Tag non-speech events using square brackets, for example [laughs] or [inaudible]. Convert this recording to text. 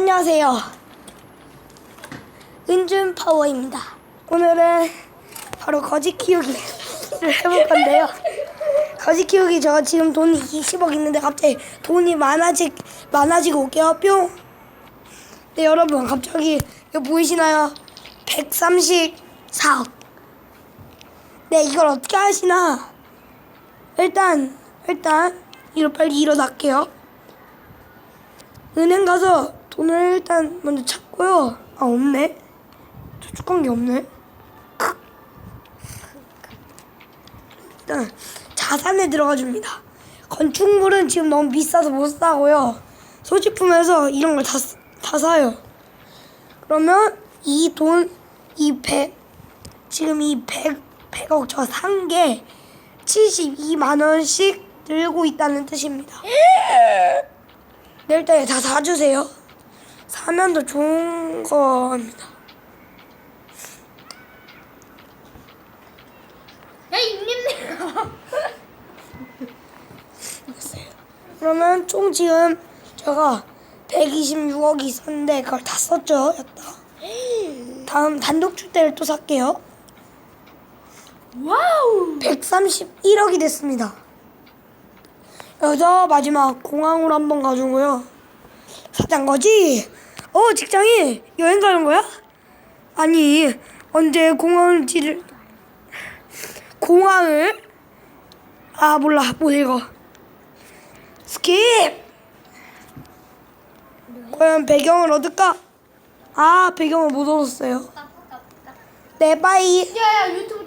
안녕하세요. 은준 파워입니다. 오늘은 바로 거지 키우기를 [laughs] 해볼 건데요. 거지 키우기 저 지금 돈이 20억 있는데 갑자기 돈이 많아지 많아지고 올게요. 뿅. 네 여러분 갑자기 이거 보이시나요? 134억. 네 이걸 어떻게 하시나? 일단 일단 이로 빨리 일어날게요. 은행 가서 돈을 일단 먼저 찾고요. 아 없네. 저축한 게 없네. 일단 자산에 들어가 줍니다. 건축물은 지금 너무 비싸서 못 사고요. 소지품에서 이런 걸 다 다 사요. 그러면 이 돈, 이 100, 지금 이 100, 100억 저 산 게 72만 원씩 들고 있다는 뜻입니다. 네, 일단 다 사주세요. 더 좋은 겁니다. 야 입냄새. 그러면 총 지금 제가 126억이 있었는데 그걸 다 썼죠. 였다. 다음 단독 주택을 또 살게요. 와우. 131억이 됐습니다. 여기서 마지막 공항으로 한번 가주고요. 사장 거지? 어 직장이 여행 가는 거야? 아니 언제 공항지를 공항을? 아 몰라 못 읽어. 스킵! 과연 배경을 얻을까? 아 배경을 못 얻었어요. 네 빠이. 야야 유튜브